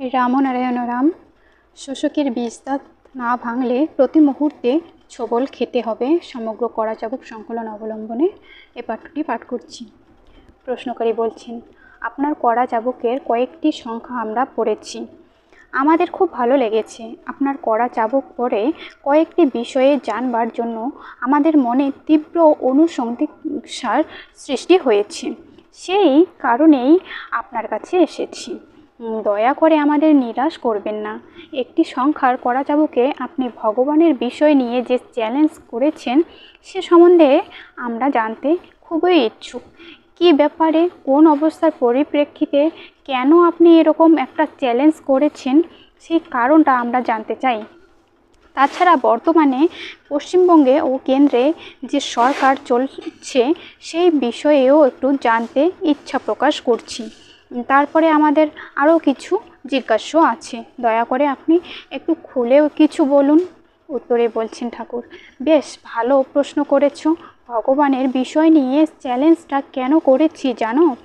রামনারায়ণ রাম শোষকের বীজদাত না ভাঙলে প্রতি মুহূর্তে ছোবল খেতে হবে। সমগ্র করা চাবুক সংকলন অবলম্বনে এ পাঠটি পাঠ করছি। প্রশ্নকারী বলছেন, আপনার করা চাবুকের কয়েকটি সংখ্যা আমরা পড়েছি। আমাদের খুব ভালো লেগেছে। আপনার করা চাবুক পরে কয়েকটি বিষয়ে জানবার জন্য আমাদের মনে তীব্র অনুসন্ধিৎসার সৃষ্টি হয়েছে। সেই কারণেই আপনার কাছে এসেছি। দয়া করে আমাদের নিরাশ করবেন না। একটি সংখ্যার করা চাবুকে আপনি ভগবানের বিষয় নিয়ে যে চ্যালেঞ্জ করেছেন, সে সম্বন্ধে আমরা জানতে খুবই ইচ্ছুক। কী ব্যাপারে, কোন অবস্থার পরিপ্রেক্ষিতে কেন আপনি এরকম একটা চ্যালেঞ্জ করেছেন, সেই কারণটা আমরা জানতে চাই। তাছাড়া বর্তমানে পশ্চিমবঙ্গে ও কেন্দ্রে যে সরকার চলছে, সেই বিষয়েও একটু জানতে ইচ্ছা প্রকাশ করছি। তারপরে আমাদের আরও কিছু জিজ্ঞাস্য আছে। দয়া করে আপনি একটু খুলেও কিছু বলুন। উত্তরে বলছেন ঠাকুর, বেশ, ভালো প্রশ্ন করেছ। ভগবানের বিষয় নিয়ে চ্যালেঞ্জটা কেন করেছি জানো?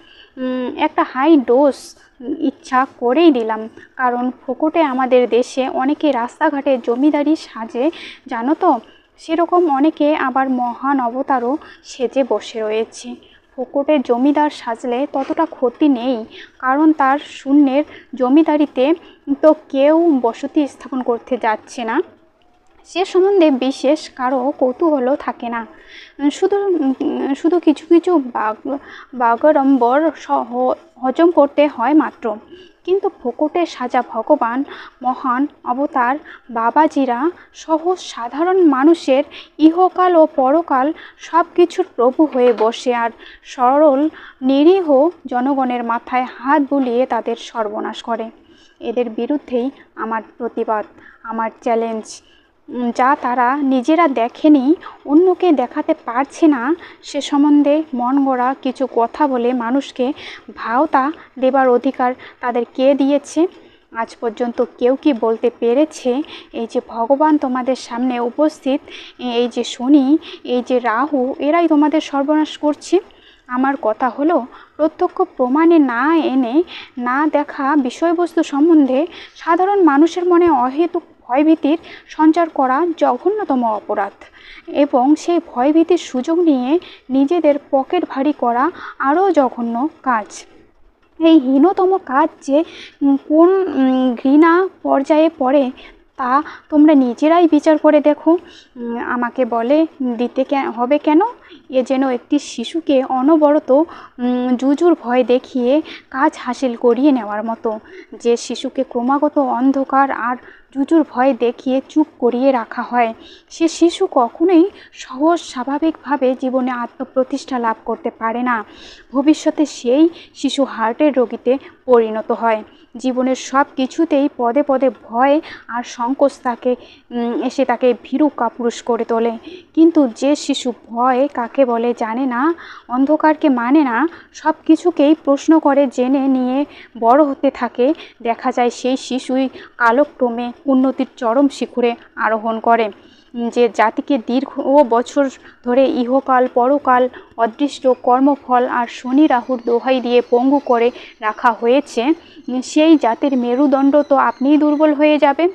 একটা হাই ডোজ ইচ্ছা করেই দিলাম। কারণ ফুকুটে আমাদের দেশে অনেকে রাস্তাঘাটে জমিদারি সাজে, জানো তো? সেরকম অনেকে আবার মহান অবতারও সেজে বসে রয়েছে। ফুকুটে জমিদার সাজলে ততটা ক্ষতি নেই, কারণ তার শূন্যের জমিদারিতে তো কেউ বসতি স্থাপন করতে যাচ্ছে না। সে সম্বন্ধে বিশেষ কারও কৌতূহল থাকে না। শুধু শুধু কিছু কিছু বাগ, বাগড়ম্বর সহ হজম করতে হয় মাত্র। কিন্তু ফোকটে সাজা ভগবান, মহান অবতার, বাবাজিরা সহ সাধারণ মানুষের ইহকাল ও পরকাল সব কিছুর প্রভু হয়ে বসে আর সরল, নিরীহ জনগণের মাথায় হাত বুলিয়ে তাদের সর্বনাশ করে। এদের বিরুদ্ধেই আমার প্রতিবাদ, আমার চ্যালেঞ্জ। যা তারা নিজেরা দেখেনি, অন্যকে দেখাতে পারছে না, সে সম্বন্ধে মন গড়া কিছু কথা বলে মানুষকে ভাওতা দেবার অধিকার তাদের কে দিয়েছে? আজ পর্যন্ত কেউ কি বলতে পেরেছে? এই যে ভগবান তোমাদের সামনে উপস্থিত, এই যে শনি, এই যে রাহু, এরাই তোমাদের সর্বনাশ করছে? আমার কথা হলো, প্রত্যক্ষ প্রমাণে না এনে না দেখা বিষয়বস্তু সম্বন্ধে সাধারণ মানুষের মনে অহেতুক ভয়ভীতির সঞ্চার করা জঘন্যতম অপরাধ এবং সেই ভয়ভীতির সুযোগ নিয়ে নিজেদের পকেট ভারী করা আরও জঘন্য কাজ। এই হীনতম কাজ যে কোন ঘৃণা পর্যায়ে পড়ে তা তোমরা নিজেরাই বিচার করে দেখো। আমাকে বলে, দিতে হবে কেন? এ যেন একটি শিশুকে অনবরত জুজুর ভয় দেখিয়ে কাজ হাসিল করিয়ে নেওয়ার মতো। যে শিশুকে ক্রমাগত অন্ধকার আর জুজুর ভয় দেখিয়ে চুপ করিয়ে রাখা হয়। সে শিশু কখনোই সহজ, স্বাভাবিকভাবে জীবনে আত্মপ্রতিষ্ঠা লাভ করতে পারে না। ভবিষ্যতে সেই শিশু হার্টের রোগীতে পরিণত হয়। জীবনের সব কিছুতেই পদে পদে ভয় আর সংকোচ তাকে এসে তাকে ভীরু কাপুরুষ করে তোলে। কিন্তু যে শিশু ভয় কাকে বলে জানে না, অন্ধকারকে মানে না সব কিছুকেই প্রশ্ন করে, জেনে নিয়ে বড় হতে থাকে। দেখা যায় সেই শিশুই কালক্রমে উন্নতির চরম শিখরে আরোহণ করে। যে জাতিকে দীর্ঘ বছর ধরে ইহকাল, পরকাল, অদৃষ্ট কর্মফল আর শনি রাহুর দোহাই দিয়ে পঙ্গু করে রাখা হয়েছে, সেই জাতির মেরুদণ্ড তো আপনিই দুর্বল হয়ে যাবে।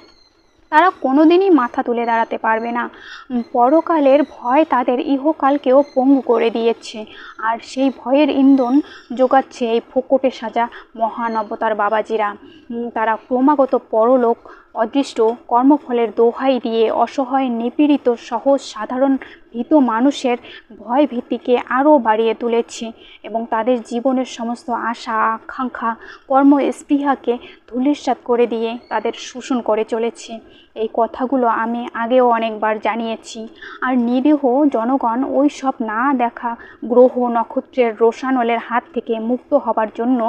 তারা কোনোদিনই মাথা তুলে দাঁড়াতে পারবে না। পরকালের ভয় তাদের ইহকালকেও পঙ্গু করে দিয়েছে। আর সেই ভয়ের ইন্ধন যোগাচ্ছে এই ফোকটে সাজা মহান অবতার বাবাজিরা। তারা ক্রমাগত পরলোক অদৃষ্ট কর্মফলের দোহাই দিয়ে অসহায় নিপীড়িত সহজ সাধারণ ভীত মানুষের ভয় ভীতিকে আরও বাড়িয়ে তুলেছে এবং তাদের জীবনের সমস্ত আশা, আকাঙ্ক্ষা কর্ম স্পৃহাকে ধূলিসাৎ করে দিয়ে তাদের শোষণ করে চলেছে। এই কথাগুলো আমি আগেও অনেকবার জানিয়েছি। আর নিরীহ জনগণ ওই সব না দেখা গ্রহ নক্ষত্রের রোশানলের হাত থেকে মুক্ত হবার জন্য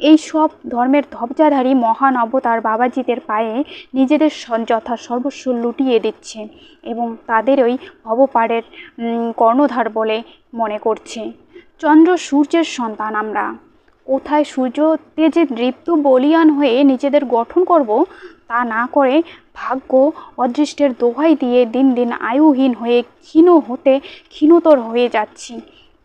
এই সব ধর্মের ধবজাধারী মহান অবতার বাবাজিদের পায়ে নিজেদের যথা সর্বস্ব লুটিয়ে দিচ্ছে এবং তাদের ওই ভবপাড়ের কর্ণধার বলে মনে করছে। চন্দ্র সূর্যের সন্তান আমরা। কোথায় সূর্য তেজে দৃপ্ত বলিয়ান হয়ে নিজেদের গঠন করব, তা না করে ভাগ্য অদৃষ্টের দোহাই দিয়ে দিন দিন আয়ুহীন হয়ে ক্ষীণ হতে ক্ষীণতর হয়ে যাচ্ছি।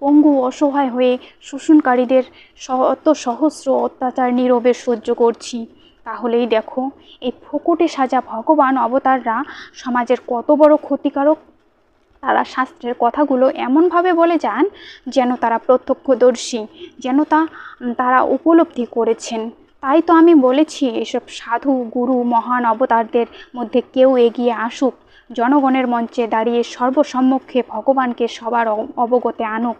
পঙ্গু অসহায় হয়ে শোষণকারীদের শত সহস্র অত্যাচার নীরবে সহ্য করছি। তাহলেই দেখো, এই ফোকটে সাজা ভগবান অবতাররা সমাজের কত বড় ক্ষতিকারক। তারা শাস্ত্রের কথাগুলো এমনভাবে বলে যান যেন তারা প্রত্যক্ষদর্শী, যেন তা, তারা উপলব্ধি করেছেন। তাই তো আমি বলেছি, এসব সাধু, গুরু, মহান অবতারদের মধ্যে কেউ এগিয়ে আসুক। জনগণের মঞ্চে দাঁড়িয়ে সর্বসম্মুখে ভগবানকে সবার অবগতে আনুক।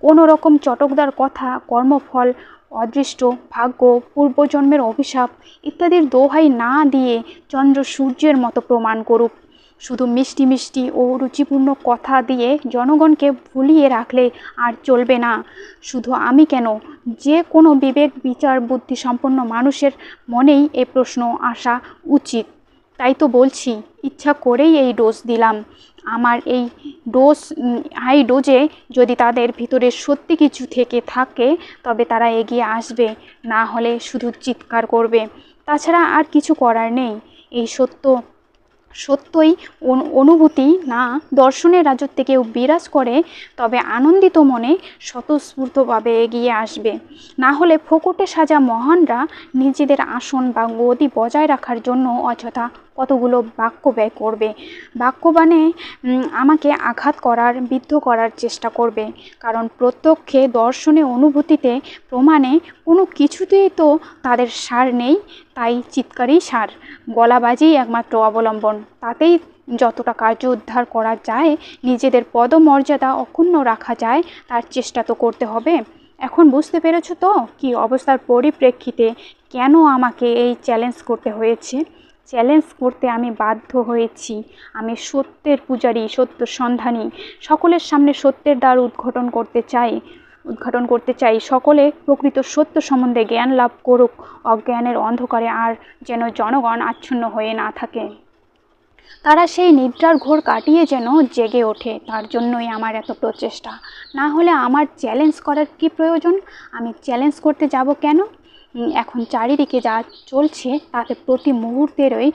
কোনো রকম চটকদার কথা, কর্মফল অদৃষ্ট, ভাগ্য, পূর্বজন্মের অভিশাপ ইত্যাদির দোহাই না দিয়ে চন্দ্র সূর্যের মতো প্রমাণ করুক। শুধু মিষ্টি মিষ্টি ও রুচিপূর্ণ কথা দিয়ে জনগণকে ভুলিয়ে রাখলে আর চলবে না। শুধু আমি কেন? যে কোনো বিবেক, বিচার, বুদ্ধি সম্পন্ন মানুষের মনেই এ প্রশ্ন আসা উচিত। তাই তো বলছি, ইচ্ছা করেই এই ডোজ দিলাম। আমার এই ডোজ হাই ডোজে যদি তাদের ভিতরে সত্যি কিছু থেকে থাকে, তবে তারা এগিয়ে আসবে, না হলে শুধু চিৎকার করবে। তাছাড়া আর কিছু করার নেই। এই সত্য, সত্যই অনুভূতি না দর্শনের রাজত্বে কেউ বিরাজ করে, তবে আনন্দিত মনে স্বতঃস্ফূর্তভাবে এগিয়ে আসবে। না হলে ফোকটে সাজা মহানরা নিজেদের আসন বা গতি বজায় রাখার জন্য অযথা কতগুলো বাক্য ব্যয় করবে। বাক্যবাণে আমাকে আঘাত করার, বিদ্ধ করার চেষ্টা করবে। কারণ প্রত্যক্ষে, দর্শনে, অনুভূতিতে, প্রমাণে কোনো কিছুতেই তো তাদের সার নেই, তাই চিৎকারই সার। গলাবাজিই একমাত্র অবলম্বন। তাতেই যতটা কার্য উদ্ধার করা যায়, নিজেদের পদমর্যাদা অক্ষুণ্ণ রাখা যায়, তার চেষ্টা তো করতে হবে। এখন বুঝতে পেরেছ তো কি অবস্থার পরিপ্রেক্ষিতে কেন আমাকে এই চ্যালেঞ্জ করতে হয়েছে? চ্যালেঞ্জ করতে আমি বাধ্য হয়েছি। আমি সত্যের পূজারী, সত্য সন্ধানী, সকলের সামনে সত্যের দ্বার উদ্ঘাটন করতে চাই, উদ্ঘাটন করতে চাই। সকলে প্রকৃত সত্য সম্বন্ধে জ্ঞান লাভ করুক। অজ্ঞানের অন্ধকারে আর যেন জনগণ আচ্ছন্ন হয়ে না থাকে। তারা সেই নিদ্রার ঘোর কাটিয়ে যেন জেগে ওঠে। তার জন্যই আমার এত প্রচেষ্টা। না হলে আমার চ্যালেঞ্জ করার কি প্রয়োজন? আমি চ্যালেঞ্জ করতে যাব কেন? এখন চারিদিকে যা চলছে তাতে প্রতি মুহূর্তেরই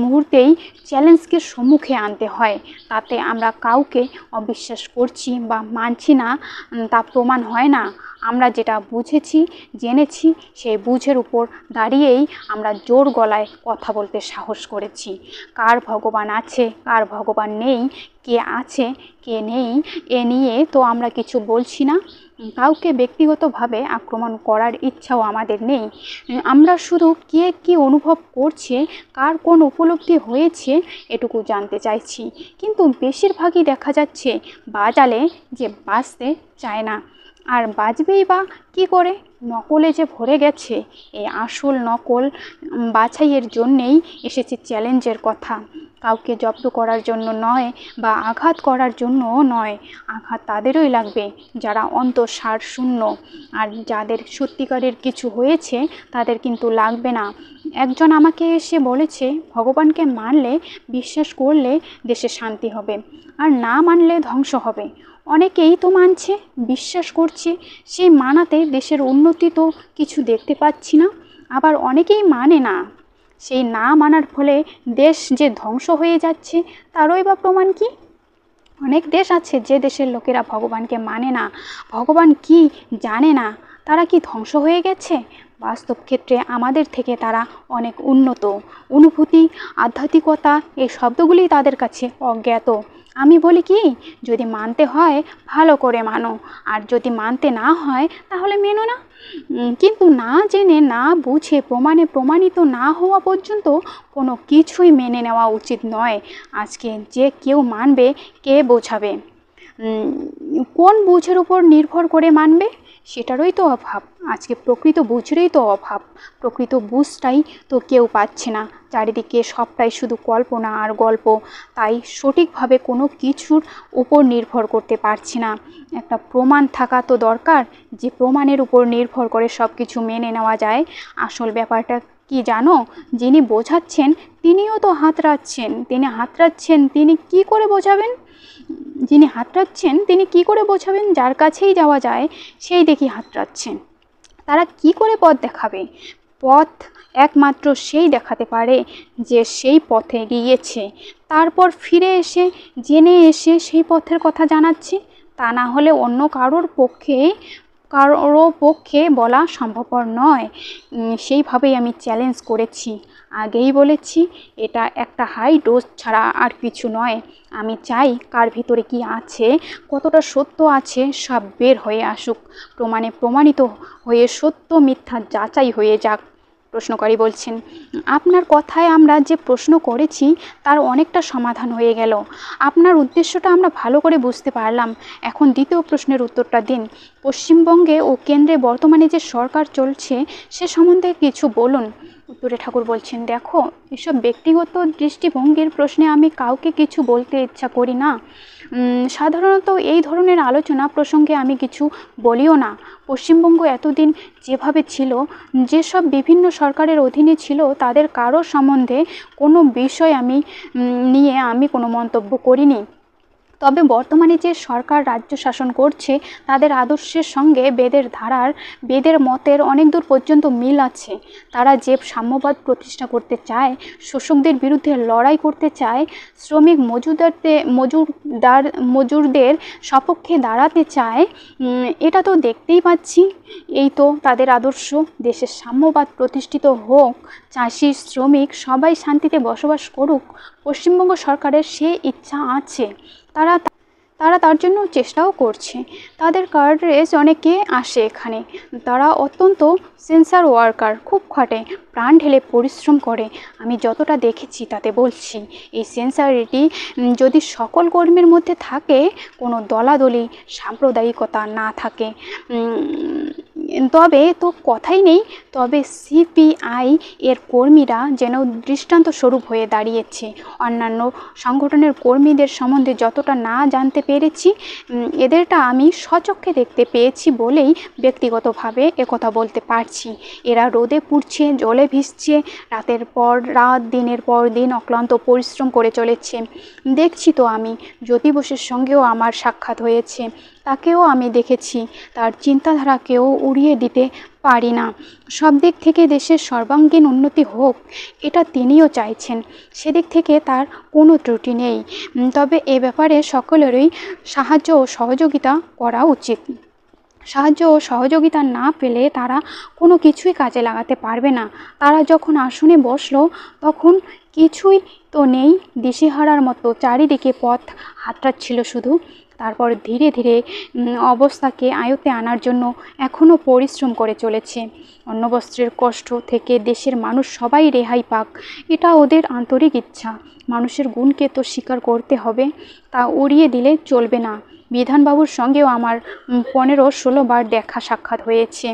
মুহূর্তেই চ্যালেঞ্জকে সম্মুখে আনতে হয়। তাতে আমরা কাউকে অবিশ্বাস করছি বা মানছি না তা প্রমাণ হয় না। আমরা যেটা বুঝেছি, জেনেছি, সেই বুঝের উপর দাঁড়িয়েই আমরা জোর গলায় কথা বলতে সাহস করেছি। কার ভগবান আছে, কার ভগবান নেই, কে আছে, কে নেই, এ নিয়ে তো আমরা কিছু বলছি না। কাউকে ব্যক্তিগতভাবে আক্রমণ করার ইচ্ছাও আমাদের নেই। আমরা শুধু কে কী অনুভব করছে, কার কোন উপলব্ধি হয়েছে, এটুকু জানতে চাইছি। কিন্তু বেশিরভাগই দেখা যাচ্ছে, বাজালে যে বাঁচতে চায় না। আর বাজবেই বা? কি করে? নকলে যে ভরে গেছে এই আসল নকল বাছাইয়ের জন্যেই এসেছে চ্যালেঞ্জের কথা। কাউকে জব্দ করার জন্য নয় বা আঘাত করার জন্যও নয়, আঘাত তাদেরই লাগবে যারা অন্তঃসার শূন্য। আর যাদের সত্যিকারের কিছু হয়েছে, তাদের কিন্তু লাগবে না। একজন আমাকে এসে বলেছে, ভগবানকে মানলে, বিশ্বাস করলে দেশে শান্তি হবে। আর না মানলে ধ্বংস হবে। অনেকেই তো মানছে, বিশ্বাস করছে, সেই মানাতে দেশের উন্নতি তো কিছু দেখতে পাচ্ছি না, আবার অনেকেই মানে না। সেই না মানার ফলে দেশ যে ধ্বংস হয়ে যাচ্ছে, তারই বা প্রমাণ কি? অনেক দেশ আছে যে দেশের লোকেরা ভগবানকে মানে না। ভগবান কি জানে না? তারা কি ধ্বংস হয়ে গেছে? বাস্তব ক্ষেত্রে আমাদের থেকে তারা অনেক উন্নত। অনুভূতি, আধ্যাত্মিকতা, এই শব্দগুলি তাদের কাছে অজ্ঞাত। আমি বলি কি, যদি মানতে হয়, ভালো করে মানো। আর যদি মানতে না হয়, তাহলে মেনো না। কিন্তু না জেনে, না বুঝে, প্রমাণে প্রমাণিত না হওয়া পর্যন্ত কোনো কিছুই মেনে নেওয়া উচিত নয়। আজকে যে কেউ মানবে, কে বোঝাবে? কোন বুঝের উপর নির্ভর করে মানবে? সেটারই তো অভাব। আজকে প্রকৃত বুঝেরই তো অভাব। প্রকৃত বুঝটাই তো কেউ পাচ্ছে না। চারিদিকে সবটাই শুধু কল্পনা আর গল্প। তাই সঠিকভাবে কোনো কিছুর উপর নির্ভর করতে পারছি না। একটা প্রমাণ থাকা তো দরকার। যে প্রমাণের উপর নির্ভর করে সব কিছু মেনে নেওয়া যায়। আসল ব্যাপারটা কি জানো? যিনি বোঝাচ্ছেন, তিনিও তো হাতড়াচ্ছেন। তিনি হাতড়াচ্ছেন, তিনি কি করে বোঝাবেন? যিনি হাতড়াচ্ছেন, তিনি কি করে বোঝাবেন? যার কাছেই যাওয়া যায়, সেই দেখি হাতড়াচ্ছেন। তারা কি করে পথ দেখাবে? পথ একমাত্র সেই দেখাতে পারে যে সেই পথে গিয়েছে তারপর ফিরে এসে, জেনে এসে সেই পথের কথা জানাচ্ছে। তা না হলে অন্য কারোর পক্ষে কারও পক্ষে বলা সম্ভবপর নয়। সেইভাবেই আমি চ্যালেঞ্জ করেছি। আগেই বলেছি, এটা একটা হাই ডোজ ছাড়া আর কিছু নয়। আমি চাই কার ভিতরে কি আছে, কতটা সত্য আছে, সব বের হয়ে আসুক। প্রমাণে প্রমাণিত হয়ে সত্য মিথ্যা যাচাই হয়ে যাক। প্রশ্নকারী বলছেন, আপনার কথায় আমরা যে প্রশ্ন করেছি, তার অনেকটা সমাধান হয়ে গেল। আপনার উদ্দেশ্যটা আমরা ভালো করে বুঝতে পারলাম। এখন দ্বিতীয় প্রশ্নের উত্তরটা দিন। পশ্চিমবঙ্গে ও কেন্দ্রে বর্তমানে যে সরকার চলছে, সে সম্বন্ধে কিছু বলুন। উত্তরে ঠাকুর বলছেন, দেখো, এসব ব্যক্তিগত দৃষ্টিভঙ্গির প্রশ্নে আমি কাউকে কিছু বলতে ইচ্ছা করি না। সাধারণত এই ধরনের আলোচনা প্রসঙ্গে আমি কিছু বলিও না। পশ্চিমবঙ্গ এতদিন যেভাবে ছিল, যেসব বিভিন্ন সরকারের অধীনে ছিল, তাদের কারও সম্বন্ধে কোনো বিষয় আমি নিয়ে আমি কোনো মন্তব্য করিনি। তবে বর্তমানে যে সরকার রাজ্য শাসন করছে, তাদের আদর্শের সঙ্গে বেদের ধারার, বেদের মতের অনেক দূর পর্যন্ত মিল আছে। তারা যে সাম্যবাদ প্রতিষ্ঠা করতে চায়, শোষকদের বিরুদ্ধে লড়াই করতে চায়, শ্রমিক মজুদারদের মজুরদার, মজুরদের সপক্ষে দাঁড়াতে চায় এটা তো দেখতেই পাচ্ছি। এই তো তাদের আদর্শ, দেশের সাম্যবাদ প্রতিষ্ঠিত হোক, চাষি, শ্রমিক সবাই শান্তিতে বসবাস করুক, পশ্চিমবঙ্গ সরকারের সে ইচ্ছা আছে। তারা তারা তার জন্য চেষ্টাও করছে। তাদের কার্ড রেস অনেকে আসে এখানে। তারা অত্যন্ত সেন্সার ওয়ার্কার খুব খাটে, প্রাণ ঢেলে পরিশ্রম করে। আমি যতটা দেখেছি তাতে বলছি, এই সেন্সারিটি যদি সকল কর্মীর মধ্যে থাকে, কোনো দলাদলি, সাম্প্রদায়িকতা না থাকে। তবে তো কথাই নেই, তবে সিপিআই এর কর্মীরা যেন দৃষ্টান্ত স্বরূপ হয়ে দাঁড়িয়েছে। অন্যান্য সংগঠনের কর্মীদের সম্বন্ধে যতটা না জানতে পেরেছি এদেরটা আমি স্বচক্ষে দেখতে পেয়েছি বলেই ব্যক্তিগতভাবে একথা বলতে পারছি এরা রোদে পুড়ছে, জলে ভিজছে, রাতের পর রাত, দিনের পর দিন অক্লান্ত পরিশ্রম করে চলেছে। দেখছি তো আমি, জ্যোতি বসুর সঙ্গেও আমার সাক্ষাৎ হয়েছে। তাকেও আমি দেখেছি, তার চিন্তাধারাকেও উড়িয়ে দিতে পারি না। সব দিক থেকে দেশের সর্বাঙ্গীন উন্নতি হোক, এটা তিনিও চাইছেন। সেদিক থেকে তার কোনো ত্রুটি নেই। তবে এ ব্যাপারে সকলেরই সাহায্য ও সহযোগিতা করা উচিত। সাহায্য ও সহযোগিতা না পেলে তারা কোনো কিছুই কাজে লাগাতে পারবে না। তারা যখন আসনে বসল, তখন কিছুই তো নেই, দিশেহারার মতো চারিদিকে পথ হাতড়াচ্ছিল শুধু। তারপর ধীরে ধীরে অবস্থাকে আয়ত্তে আনার জন্য এখনও পরিশ্রম করে চলেছে। অন্নবস্ত্রের কষ্ট থেকে দেশের মানুষ সবাই রেহাই পাক, এটা ওদের আন্তরিক ইচ্ছা। মানুষের গুণকে তো স্বীকার করতে হবে, তা উড়িয়ে দিলে চলবে না। বিধানবাবুর সঙ্গেও আমার পনেরো ষোলোবার দেখা সাক্ষাৎ হয়েছে।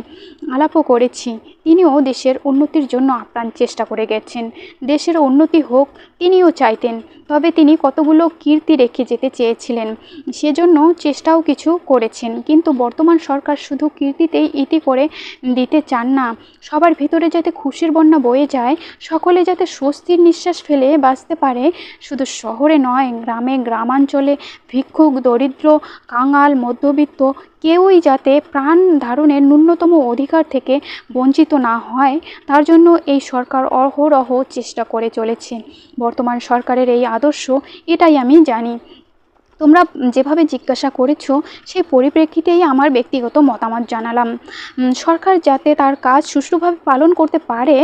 আলাপও করেছি। তিনিও দেশের উন্নতির জন্য আপ্রাণ চেষ্টা করে গেছেন। দেশের উন্নতি হোক, তিনিও চাইতেন, তবে তিনি কতগুলো কীর্তি রেখে যেতে চেয়েছিলেন, সেজন্য চেষ্টাও কিছু করেছেন। কিন্তু বর্তমান সরকার শুধু কীর্তিতেই ইতি করে দিতে চান না, সবার ভিতরে যাতে খুশির বন্যা বয়ে যায়, সকলে যাতে স্বস্তির নিঃশ্বাস ফেলে বাঁচতে পারে, শুধু শহরে নয়, গ্রামে গ্রামাঞ্চলে ভিক্ষুক, দরিদ্র, কাঙাল, মধ্যবিত্ত কেউই যাতে প্রাণ ধারণের ন্যূনতম অধিকার থেকে বঞ্চিত না হয়, তার জন্য এই সরকার অহরহ চেষ্টা করে চলেছে। বর্তমান সরকারের এই আদর্শ, এটাই আমি জানি। তোমরা যেভাবে জিজ্ঞাসা করেছ, সেই পরিপ্রেক্ষিতেই আমার ব্যক্তিগত মতামত জানালাম। সরকার যাতে তার কাজ সুষ্ঠুভাবে পালন করতে পারে,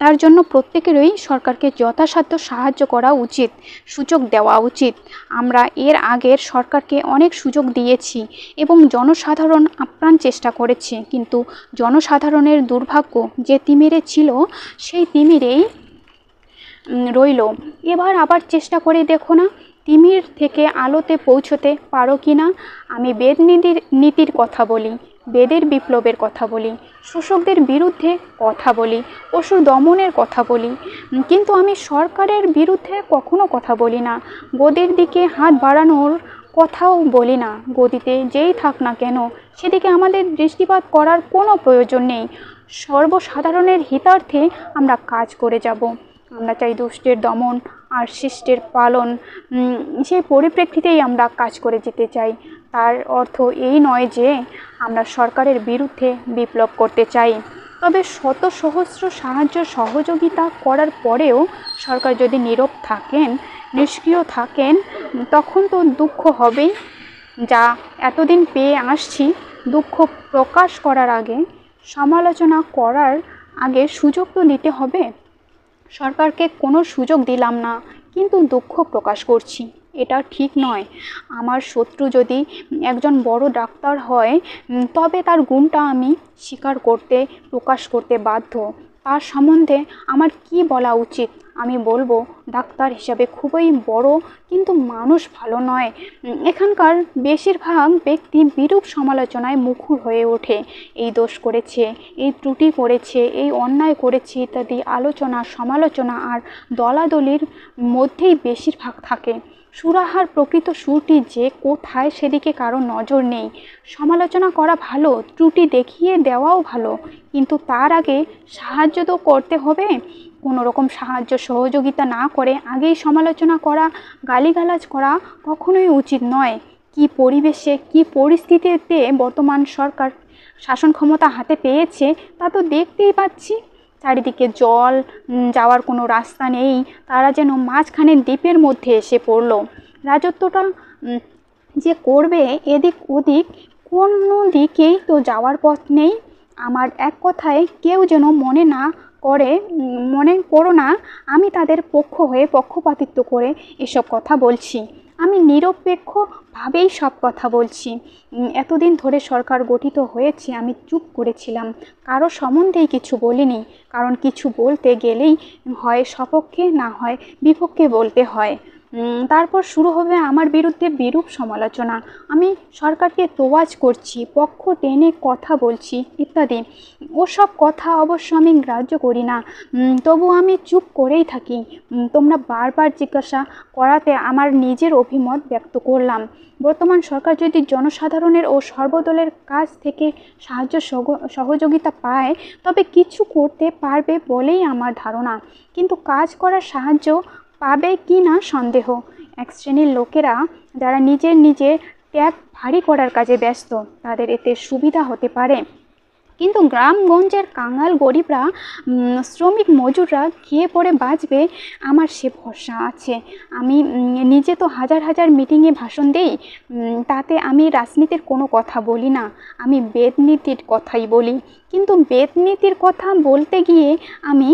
তার জন্য প্রত্যেকেরই সরকারকে যথাসাধ্য সাহায্য করা উচিত, সুযোগ দেওয়া উচিত। আমরা এর আগের সরকারকে অনেক সুযোগ দিয়েছি এবং জনসাধারণ আপ্রাণ চেষ্টা করেছে, কিন্তু জনসাধারণের দুর্ভাগ্য যে তিমিরে ছিল, সেই তিমিরেই রইল। এবার আবার চেষ্টা করে দেখো না তিমির থেকে আলোতে পৌঁছতে পারো কি না? আমি বেদ নীতির নীতির কথা বলি, বেদের বিপ্লবের কথা বলি, শোষকদের বিরুদ্ধে কথা বলি পশুর দমনের কথা বলি। কিন্তু আমি সরকারের বিরুদ্ধে কখনো কথা বলি না। গদির দিকে হাত বাড়ানোর কথাও বলি না। গদিতে যেই থাক না কেন, সেদিকে আমাদের দৃষ্টিপাত করার কোনো প্রয়োজন নেই। সর্বসাধারণের হিতার্থে আমরা কাজ করে যাব। আমরা চাই দুষ্টের দমন আর শিষ্টের পালন সেই পরিপ্রেক্ষিতেই আমরা কাজ করে যেতে চাই। তার অর্থ এই নয় যে আমরা সরকারের বিরুদ্ধে বিপ্লব করতে চাই। তবে শত সহস্র সাহায্য সহযোগিতা করার পরেও সরকার যদি নীরব থাকেন, নিষ্ক্রিয় থাকেন, তখন তো দুঃখ হবেই। যা এতদিন পেয়ে আসছি, দুঃখ প্রকাশ করার আগে, সমালোচনা করার আগে সুযোগ তো নিতে হবে। সরকারকে কোনো সুযোগ দিলাম না, কিন্তু দুঃখ প্রকাশ করছি। এটা ঠিক নয়। আমার শত্রু যদি একজন বড় ডাক্তার হয় তবে তার গুণটা আমি স্বীকার করতে, প্রকাশ করতে বাধ্য। তার সম্বন্ধে আমার কি বলা উচিত? আমি বলব, ডাক্তার হিসাবে খুবই বড় কিন্তু মানুষ ভালো নয়। এখানকার বেশিরভাগ ব্যক্তি বিরূপ সমালোচনায় মুখর হয়ে ওঠে। এই দোষ করেছে, এই ত্রুটি করেছে, এই অন্যায় করেছে ইত্যাদি আলোচনা, সমালোচনা আর দলাদলির মধ্যেই বেশিরভাগ থাকে। সুরাহার প্রকৃত সুরটি যে কোথায় সেদিকে কারও নজর নেই। সমালোচনা করা ভালো, ত্রুটি দেখিয়ে দেওয়াও ভালো, কিন্তু তার আগে সাহায্য তো করতে হবে। কোনো রকম সাহায্য, সহযোগিতা না করে আগেই সমালোচনা করা, গালিগালাজ করা কখনোই উচিত নয়। কি পরিবেশে, কি পরিস্থিতিতে বর্তমান সরকার শাসন ক্ষমতা হাতে পেয়েছে তা তো দেখতেই পাচ্ছি। চারিদিকে জল যাওয়ার কোনো রাস্তা নেই। তারা যেন মাঝখানে দ্বীপের মধ্যে এসে পড়ল। রাজত্বটা যে করবে এদিক ওদিক কোনো দিকেই তো যাওয়ার পথ নেই। আমার এক কথায় কেউ যেন মনে না করে মনে করো না, আমি তাদের পক্ষ হয়ে পক্ষপাতিত্ব করে এসব কথা বলছি। আমি নিরপেক্ষভাবেই সব কথা বলছি। এতদিন ধরে সরকার গঠিত হয়েছে, আমি চুপ করেছিলাম। কারও সম্বন্ধেই কিছু বলিনি, কারণ কিছু বলতে গেলেই হয় সপক্ষে না হয় বিপক্ষে বলতে হয়। তারপর শুরু হবে আমার বিরুদ্ধে বিরূপ সমালোচনা। আমি সরকারকে তোয়াজ করছি, পক্ষ টেনে কথা বলছি ইত্যাদি। ওসব কথা অবশ্য আমি গ্রাহ্য করি না। তবু আমি চুপ করেই থাকি। তোমরা বারবার জিজ্ঞাসা করাতে আমার নিজের অভিমত ব্যক্ত করলাম। বর্তমান সরকার যদি জনসাধারণের ও সর্বদলের কাছ থেকে সাহায্য সহযোগিতা পায়, তবে কিছু করতে পারবে বলেই আমার ধারণা। কিন্তু কাজ করার সাহায্য পাবে কি না সন্দেহ। এক শ্রেণির লোকেরা যারা নিজের নিজের ট্যাগ ভারী করার কাজে ব্যস্ত, তাদের এতে সুবিধা হতে পারে। কিন্তু গ্রামগঞ্জের কাঙাল গরিবরা শ্রমিক মজুররা খেয়ে পড়ে বাঁচবে, আমার সে ভরসা আছে। আমি নিজে তো হাজার হাজার মিটিংয়ে ভাষণ দেই তাতে আমি রাজনীতির কোনো কথা বলি না। আমি বেদনীতির কথাই বলি। কিন্তু বেদনীতির কথা বলতে গিয়ে আমি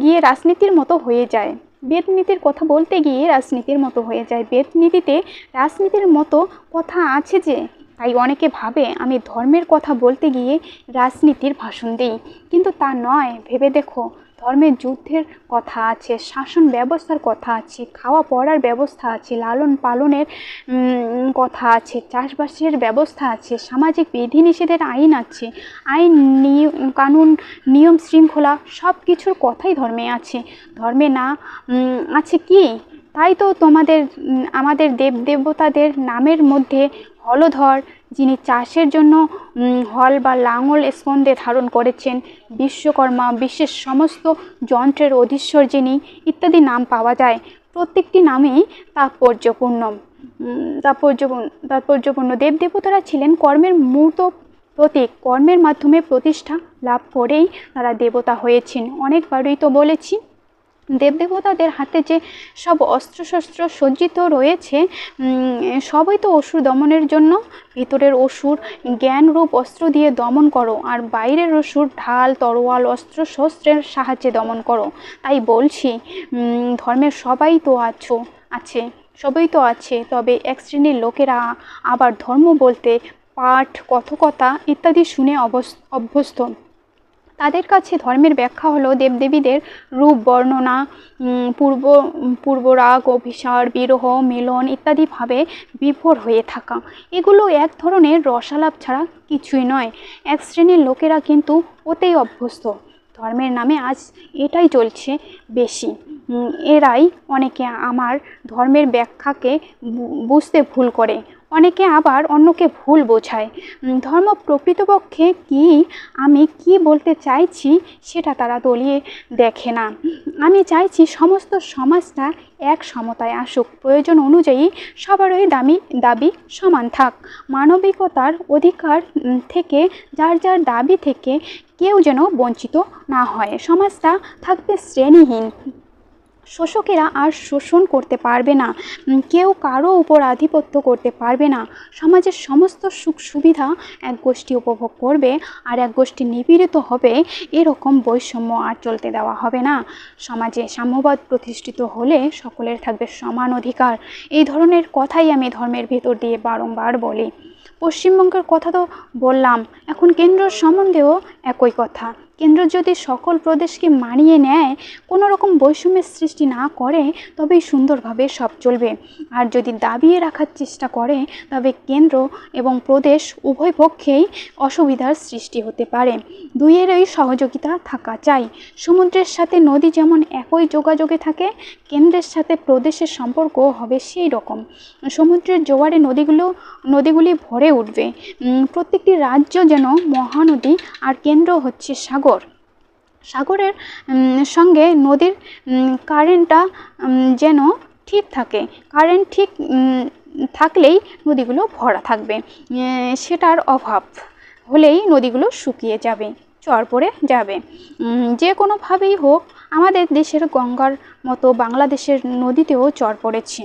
গিয়ে রাজনীতির মতো হয়ে যায় বেদনীতির কথা বলতে গিয়ে রাজনীতির মতো হয়ে যায়। বেদনীতিতে রাজনীতির মতো কথা আছে যে, তাই অনেকে ভাবে আমি ধর্মের কথা বলতে গিয়ে রাজনীতির ভাষণ দিই। কিন্তু তা নয়, ভেবে দেখো ধর্মের যুদ্ধের কথা আছে, শাসন ব্যবস্থার কথা আছে, খাওয়া পড়ার ব্যবস্থা আছে, লালন পালনের কথা আছে, চাষবাসের ব্যবস্থা আছে, সামাজিক বিধিনিষেধের আইন আছে, আইন নিয়ম, কানুন, নিয়ম শৃঙ্খলা সব কিছুর কথাই ধর্মে আছে। ধর্মে না আছে কি? তাই তো তোমাদের আমাদের দেব দেবতাদের নামের মধ্যে হলধর যিনি চাষের জন্য হল বা লাঙল স্কন্ধে ধারণ করেছেন, বিশ্বকর্মা, বিশ্বের সমস্ত যন্ত্রের অধীশ্বর যিনি, ইত্যাদি নাম পাওয়া যায়। প্রত্যেকটি নামেই তাৎপর্যপূর্ণ। তাৎপর্যপূর্ণ তাৎপর্যপূর্ণ। দেবদেবতারা ছিলেন কর্মের মূর্ত প্রতীক। কর্মের মাধ্যমে প্রতিষ্ঠা লাভ করেই তারা দেবতা হয়েছেন। অনেকবারই তো বলেছি দেবদেবতাদের হাতে যে সব অস্ত্রশস্ত্র সজ্জিত রয়েছে সবই তো অসুর দমনের জন্য। ভিতরের অসুর জ্ঞান রূপ অস্ত্র দিয়ে দমন করো, আর বাইরের অসুর ঢাল, তরোয়াল অস্ত্র শস্ত্রের সাহায্যে দমন করো। তাই বলছি ধর্মের সবাই তো আছো, আছে, সবই তো আছে, তবে এক শ্রেণির লোকেরা আবার ধর্ম বলতে পাঠ, কথকতা ইত্যাদি শুনে অভ্যস্ত। তাদের কাছে ধর্মের ব্যাখ্যা হলো দেবদেবীদের রূপ, বর্ণনা পূর্ব, পূর্বরাগ, অভিসার, বিরহ, মিলন ইত্যাদিভাবে বিভোর হয়ে থাকা। এগুলো এক ধরনের রসালাপ ছাড়া কিছুই নয়। এক শ্রেণির লোকেরা কিন্তু ওতেই অভ্যস্ত। ধর্মের নামে আজ এটাই চলছে বেশি। এরাই অনেকে আমার ধর্মের ব্যাখ্যাকে বুঝতে ভুল করে। অনেকে আবার অন্যকে ভুল বোঝায়। ধর্ম প্রকৃতপক্ষে কি? আমি কি বলতে চাইছি সেটা তারা দলিয়ে দেখে না। আমি চাইছি সমস্ত সমাজটা এক সমতায় আসুক। প্রয়োজন অনুযায়ী সবারই দামি, দাবি সমান থাক। মানবিকতার অধিকার থেকে যার যার দাবি থেকে কেউ যেন বঞ্চিত না হয়। সমাজটা থাকবে শ্রেণীহীন। শোষকেরা আর শোষণ করতে পারবে না। কেউ কারও উপর আধিপত্য করতে পারবে না। সমাজের সমস্ত সুখ সুবিধা এক গোষ্ঠী উপভোগ করবে আর এক গোষ্ঠী নিপীড়িত হবে, এরকম বৈষম্য আর চলতে দেওয়া হবে না। সমাজে সাম্যবাদ প্রতিষ্ঠিত হলে সকলের থাকবে সমান অধিকার। এই ধরনের কথাই আমি ধর্মের ভেতর দিয়ে বারংবার বলি। পশ্চিমবঙ্গের কথা তো বললাম, এখন কেন্দ্র সম্বন্ধেও একই কথা। কেন্দ্র যদি সকল প্রদেশকে মানিয়ে নেয়, কোনো রকম বৈষম্যের সৃষ্টি না করে, তবেই সুন্দরভাবে সব চলবে। আর যদি দাবিয়ে রাখার চেষ্টা করে, তবে কেন্দ্র এবং প্রদেশ উভয় পক্ষেই অসুবিধার সৃষ্টি হতে পারে। দুইয়েরই সহযোগিতা থাকা চাই। সমুদ্রের সাথে নদী যেমন একই যোগাযোগে থাকে, কেন্দ্রের সাথে প্রদেশের সম্পর্ক হবে সেই রকম। সমুদ্রের জোয়ারে নদীগুলো, নদীগুলি ভরে উঠবে। প্রত্যেকটি রাজ্য যেন মহানদী আর কেন্দ্র হচ্ছে সাগর। সাগরের সঙ্গে নদীর কারেন্টটা যেন ঠিক থাকে। কারেন্ট ঠিক থাকলেই নদীগুলো ভরা থাকবে। সেটার অভাব হলেই নদীগুলো শুকিয়ে যাবে, চর পড়ে যাবে। যে কোনোভাবেই হোক আমাদের দেশের গঙ্গার মতো বাংলাদেশের নদীতেও চর পড়েছে।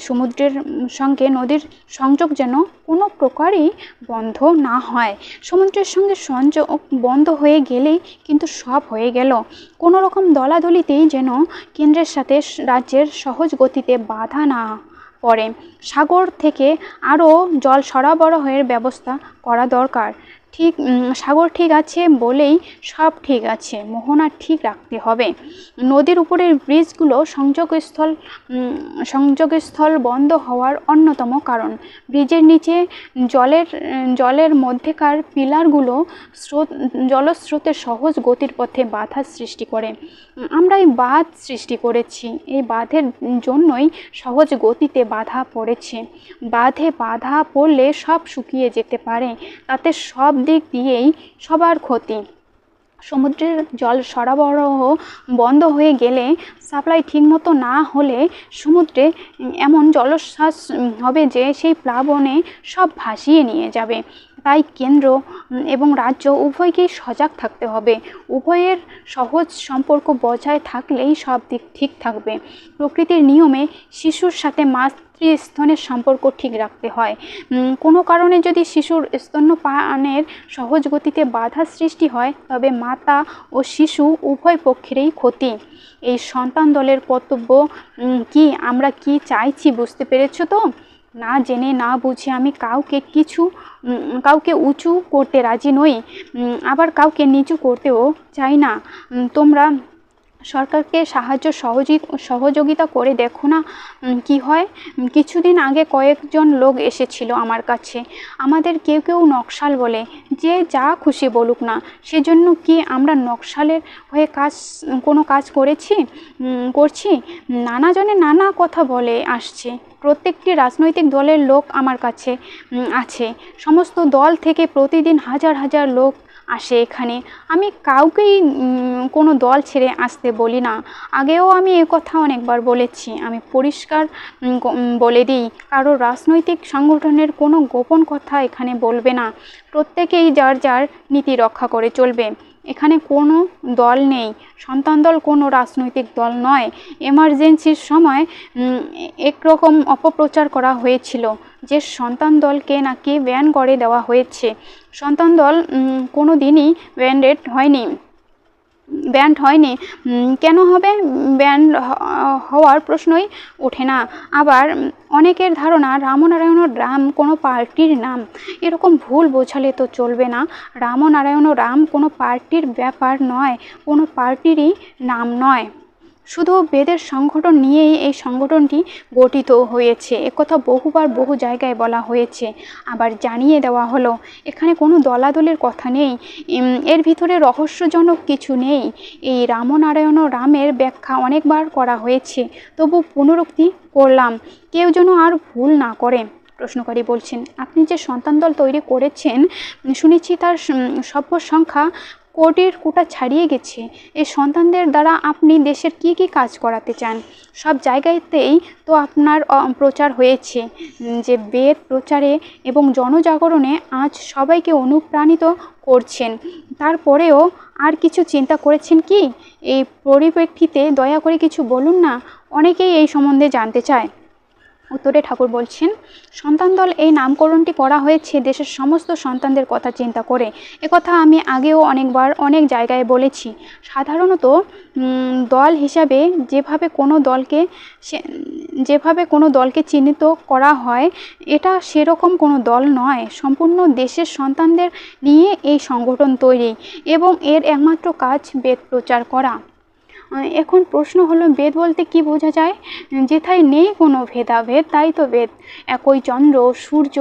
সমুদ্রের সঙ্গে নদীর সংযোগ যেন কোনো প্রকারই বন্ধ না হয়। সমুদ্রের সঙ্গে সংযোগ বন্ধ হয়ে গেলেই কিন্তু সব হয়ে গেল। কোনো রকম দলাদলিতেই যেন কেন্দ্রের সাথে রাজ্যের সহজ গতিতে বাধা না পড়ে। সাগর থেকে আরও জল সরবরাহের ব্যবস্থা করা দরকার। ঠিক সাগর ঠিক আছে বলেই সব ঠিক আছে, মোহনা ঠিক রাখতে হবে। নদীর উপরের ব্রিজগুলো সংযোগস্থল সংযোগস্থল বন্ধ হওয়ার অন্যতম কারণ। ব্রিজের নিচে জলের জলের মধ্যেকার পিলারগুলো স্রোত, জলস্রোতের সহজ গতির পথে বাধার সৃষ্টি করে। আমরা এই বাঁধ সৃষ্টি করেছি, এই বাঁধের জন্যই সহজ গতিতে বাধা পড়েছে। বাঁধে বাধা পড়লে সব শুকিয়ে যেতে পারে, তাতে সব দিক দিয়েই সবার ক্ষতি। সমুদ্রের জল সরবরাহ বন্ধ হয়ে গেলে সাপ্লাই ঠিকমতো না হলে সমুদ্রে এমন জলোচ্ছ্বাস হবে যে সেই প্লাবনে সব ভাসিয়ে নিয়ে যাবে। তাই কেন্দ্র এবং রাজ্য উভয়কেই সজাগ থাকতে হবে। উভয়ের সহজ সম্পর্ক বজায় থাকলেই সব দিক ঠিক থাকবে। প্রকৃতির নিয়মে শিশুর সাথে মাতৃস্তনের সম্পর্ক ঠিক রাখতে হয়। কোনো কারণে যদি শিশুর স্তন্যপানের সহজ গতিতে বাধা সৃষ্টি হয়, তবে মাতা ও শিশু উভয় পক্ষেরই ক্ষতি। এই সন্তান দলের কর্তব্য কি আমরা কি চাইছি বুঝতে পেরেছ তো? না জেনে না বুঝে আমি কাউকে কিছু কাউকে উঁচু করতে রাজি নই। আবার কাউকে নিচু করতেও চাই না। তোমরা সরকারকে সাহায্য সহযোগি সহযোগিতা করে দেখো না কি হয়? কিছুদিন আগে কয়েকজন লোক এসেছিল আমার কাছে। আমাদের কেউ কেউ নকশাল বলে, যে যা খুশি বলুক না, সেজন্য কি আমরা নকশালের হয়ে কাজ, কোনো কাজ করেছি? করছি? নানাজনে নানা কথা বলে আসছে। প্রত্যেকটি রাজনৈতিক দলের লোক আমার কাছে আছে। সমস্ত দল থেকে প্রতিদিন হাজার হাজার লোক আসে এখানে। আমি কাউকেই কোনো দল ছেড়ে আসতে বলি না। আগেও আমি এ কথা অনেকবার বলেছি। আমি পরিষ্কার বলে দিই, কারও রাজনৈতিক সংগঠনের কোনো গোপন কথা এখানে বলবে না। প্রত্যেকেই যার যার নীতি রক্ষা করে চলবে। এখানে কোনো দল নেই। সন্তান দল কোনো রাজনৈতিক দল নয়। এমার্জেন্সির সময় একরকম অপপ্রচার করা হয়েছিল। যে সন্তান দলকে নাকি ব্যান করে দেওয়া হয়েছে। সন্তান দল কোনো দিনই ব্যান্ডেড হয়নি। ব্যান্ড হয়নি। কেন হবে? ব্যান্ড হওয়ার প্রশ্নই ওঠে না। আবার অনেকের ধারণা রামনারায়ণ রাম কোনো পার্টির নাম। এরকম ভুল বোঝালে তো চলবে না। রামনারায়ণ রাম কোনো পার্টির ব্যাপার নয়। কোনো পার্টিরই নাম নয়। শুধু বেদের সংগঠন নিয়েই এই সংগঠনটি গঠিত হয়েছে। একথা বহুবার বহু জায়গায় বলা হয়েছে। আবার জানিয়ে দেওয়া হলো, এখানে কোনো দলাদলের কথা নেই। এর ভিতরে রহস্যজনক কিছু নেই। এই রামনারায়ণ রামের ব্যাখ্যা অনেকবার করা হয়েছে। তবু পুনরুক্তি করলাম। কেউ যেন আর ভুল না করে, প্রশ্নকারী বলছেন। আপনি যে সন্তান দল তৈরি করেছেন, শুনেছি তার সভ্য সংখ্যা কোটির কোটা ছাড়িয়ে গেছে। এই সন্তানদের দ্বারা আপনি দেশের কি কি কাজ করাতে চান? সব জায়গাতেই তো আপনার প্রচার হয়েছে যে বেদ প্রচারে এবং জনজাগরণে আজ সবাইকে অনুপ্রাণিত করছেন। তারপরেও আর কিছু চিন্তা করেছেন কি? এই পরিপ্রেক্ষিতে দয়া করে কিছু বলুন না? অনেকেই এই সম্বন্ধে জানতে চায়। উত্তরে ঠাকুর বলছেন, সন্তান দল এই নামকরণটি করা হয়েছে দেশের সমস্ত সন্তানদের কথা চিন্তা করে। একথা আমি আগেও অনেকবার অনেক জায়গায় বলেছি। সাধারণত দল হিসাবে যেভাবে কোনো দলকে যেভাবে কোনো দলকে চিহ্নিত করা হয়, এটা সেরকম কোনো দল নয়। সম্পূর্ণ দেশের সন্তানদের নিয়ে এই সংগঠন তৈরি এবং এর একমাত্র কাজ বেদ প্রচার করা। এখন প্রশ্ন হলো, বেদ বলতে কি বোঝা যায়? যেথায় নেই কোনো ভেদাভেদ, তাই তো বেদ। একই চন্দ্র, সূর্য,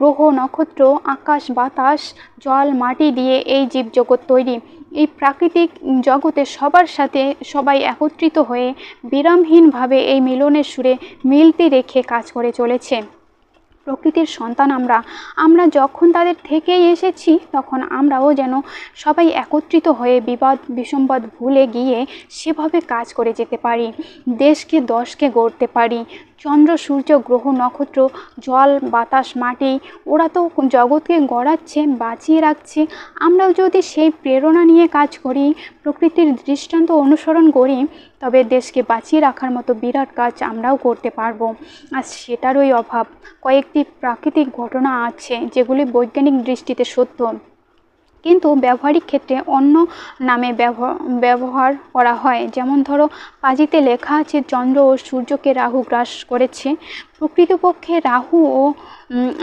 গ্রহ, নক্ষত্র, আকাশ, বাতাস, জল, মাটি দিয়ে এই জীবজগৎ তৈরি। এই প্রাকৃতিক জগতে সবার সাথে সবাই একত্রিত হয়ে বিরামহীনভাবে এই মিলনের সুরে মিলতি রেখে কাজ করে চলেছে। প্রকৃতির সন্তান আমরা। আমরা যখন তাদের থেকেই এসেছি, তখন আমরাও যেন সবাই একত্রিত হয়ে বিবাদ বিসম্বাদ ভুলে গিয়ে সেভাবে কাজ করে যেতে পারি, দেশকে, দশকে গড়তে পারি। চন্দ্র, সূর্য, গ্রহ, নক্ষত্র, জল, বাতাস, মাটি, ওরা তো জগৎকে গড়াচ্ছে, বাঁচিয়ে রাখছে। আমরাও যদি সেই প্রেরণা নিয়ে কাজ করি, প্রকৃতির দৃষ্টান্ত অনুসরণ করি, তবে দেশকে বাঁচিয়ে রাখার মতো বিরাট কাজ আমরাও করতে পারব। আর সেটারই অভাব। কয়েকটি প্রাকৃতিক ঘটনা আছে, যেগুলি বৈজ্ঞানিক দৃষ্টিতে সত্য। কিন্তু ব্যবহারিক ক্ষেত্রে অন্য নামে ব্যবহার করা হয়। যেমন ধরো, পাজিতে লেখা আছে, চন্দ্র ও সূর্যকে রাহু গ্রাস করেছে। প্রকৃতপক্ষে রাহু ও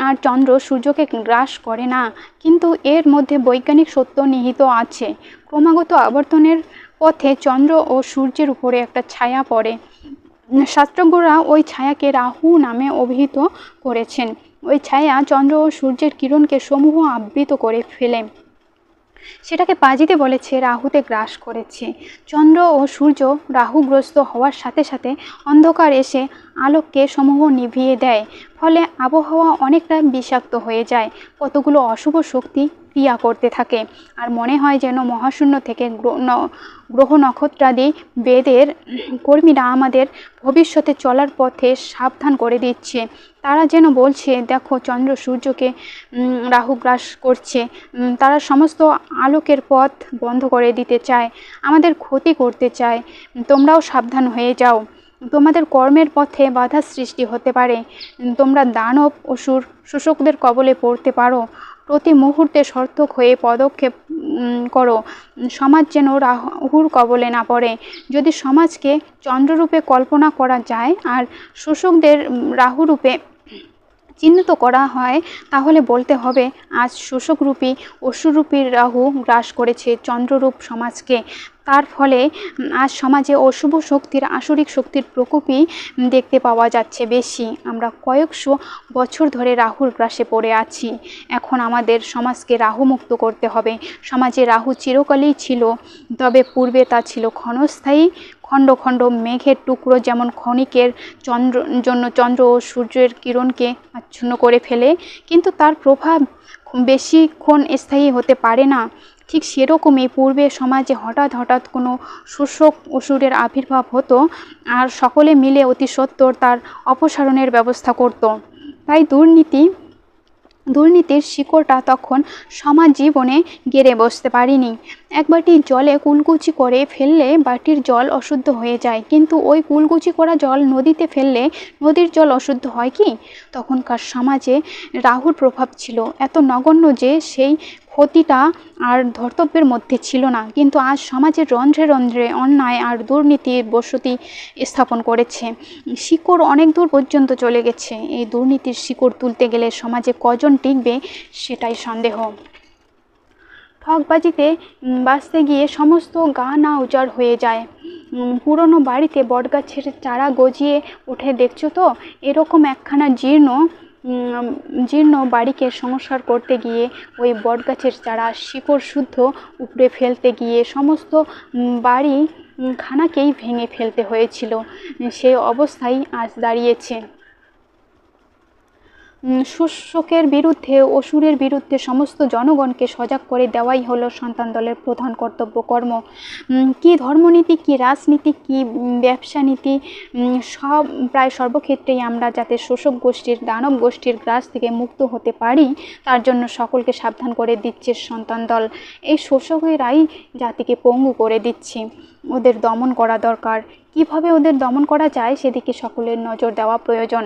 আর চন্দ্র সূর্যকে গ্রাস করে না। কিন্তু এর মধ্যে বৈজ্ঞানিক সত্য নিহিত আছে। ক্রমাগত আবর্তনের পথে চন্দ্র ও সূর্যের উপরে একটা ছায়া পড়ে। শাস্ত্রজ্ঞরা ওই ছায়াকে রাহু নামে অভিহিত করেছেন। ওই ছায়া চন্দ্র ও সূর্যের কিরণকে সমূহ আবৃত করে ফেলে। সেটাকে পাজিতে বলেছে, রাহুতে গ্রাস করেছে। চন্দ্র ও সূর্য রাহুগ্রস্ত হওয়ার সাথে সাথে অন্ধকার এসে আলোককে সমূহ নিভিয়ে দেয়। ফলে আবহাওয়া অনেকটা বিষাক্ত হয়ে যায়। কতগুলো অশুভ শক্তি ক্রিয়া করতে থাকে। আর মনে হয় যেন মহাশূন্য থেকে গ্রহ নক্ষত্রাদি বেদের কর্মীরা আমাদের ভবিষ্যতে চলার পথে সাবধান করে দিচ্ছে। তারা যেন বলছে, দেখো, চন্দ্র সূর্যকে রাহু গ্রাস করছে। তারা সমস্ত আলোকের পথ বন্ধ করে দিতে চায়, আমাদের ক্ষতি করতে চায়। তোমরাও সাবধান হয়ে যাও। তোমাদের কর্মের পথে বাধা সৃষ্টি হতে পারে। তোমরা দানব, অসুর, শোষকদের কবলে পড়তে পারো। প্রতি মুহূর্তে সর্থক হয়ে পদক্ষেপ করো। সমাজ যেন রাহুর কবলে না পড়ে। যদি সমাজকে চন্দ্ররূপে কল্পনা করা যায় আর শোষকদের রাহুরূপে চিহ্নিত করা হয়, তাহলে বলতে হবে, আজ শোষকরূপী অসুরূপীর রাহু গ্রাস করেছে চন্দ্ররূপ সমাজকে। তার ফলে আজ সমাজে অশুভ শক্তির, আসরিক শক্তির প্রকোপই দেখতে পাওয়া যাচ্ছে বেশি। আমরা কয়েকশো বছর ধরে রাহুর গ্রাসে পড়ে আছি। এখন আমাদের সমাজকে রাহু মুক্ত করতে হবে। সমাজে রাহু চিরকালই ছিল, তবে পূর্বে তা ছিল ক্ষণস্থায়ী, খণ্ড খণ্ড মেঘের টুকরো যেমন ক্ষণিকের চন্দ্র, জন্য চন্দ্র ও সূর্যের কিরণকে আচ্ছন্ন করে ফেলে, কিন্তু তার প্রভাব বেশিক্ষণ স্থায়ী হতে পারে না। ঠিক সেরকমই পূর্বে সমাজে হঠাৎ হঠাৎ কোনো শোষক অসুরের আবির্ভাব হতো আর সকলে মিলে অতি সত্বর তার অপসারণের ব্যবস্থা করত। তাই দুর্নীতি, দুর্নীতির শিকড়টা তখন সমাজ জীবনে গেড়ে বসতে পারিনি। এক বাটি জলে কুলকুচি করে ফেললে বাটির জল অশুদ্ধ হয়ে যায়, কিন্তু ওই কুলকুচি করা জল নদীতে ফেললে নদীর জল অশুদ্ধ হয় কি? তখনকার সমাজে রাহুর প্রভাব ছিল, এত নগণ্য যে সেই ক্ষতিটা আর ধর্তব্যের মধ্যে ছিল না। কিন্তু আজ সমাজের রন্ধ্রে রন্ধ্রে অন্যায় আর দুর্নীতির বসতি স্থাপন করেছে। শিকড় অনেক দূর পর্যন্ত চলে গেছে। এই দুর্নীতির শিকড় তুলতে গেলে সমাজে কজন টিকবে সেটাই সন্দেহ। ঠকবাজিতে বাঁচতে গিয়ে সমস্ত গা না উজাড় হয়ে যায়। পুরনো বাড়িতে বটগাছের চারা গজিয়ে উঠে দেখছ তো? এরকম একখানা জীর্ণ জীর্ণ বাড়িকে সংস্কার করতে গিয়ে ওই বটগাছের চারা শিকড় শুদ্ধ উপড়ে ফেলতে গিয়ে সমস্ত বাড়ি খানাকেই ভেঙে ফেলতে হয়েছিল। সেই অবস্থায় আজ দাঁড়িয়েছে। শোষকের বিরুদ্ধে অসুরের বিরুদ্ধে সমস্ত জনগণকে সজাগ করে দেওয়াই হলো সন্তান দলের প্রধান কর্তব্য কর্ম। কি ধর্মনীতি, কি রাজনীতি, কি ব্যবসা নীতি সব প্রায় সর্বক্ষেত্রেই আমরা যাতে শোষক গোষ্ঠীর, দানব গোষ্ঠীর গ্রাস থেকে মুক্ত হতে পারি, তার জন্য সকলকে সাবধান করে দিচ্ছে সন্তান দল। এই শোষকেরাই জাতিকে পঙ্গু করে দিচ্ছে। ওদের দমন করা দরকার। কীভাবে ওদের দমন করা যায় সেদিকে সকলের নজর দেওয়া প্রয়োজন।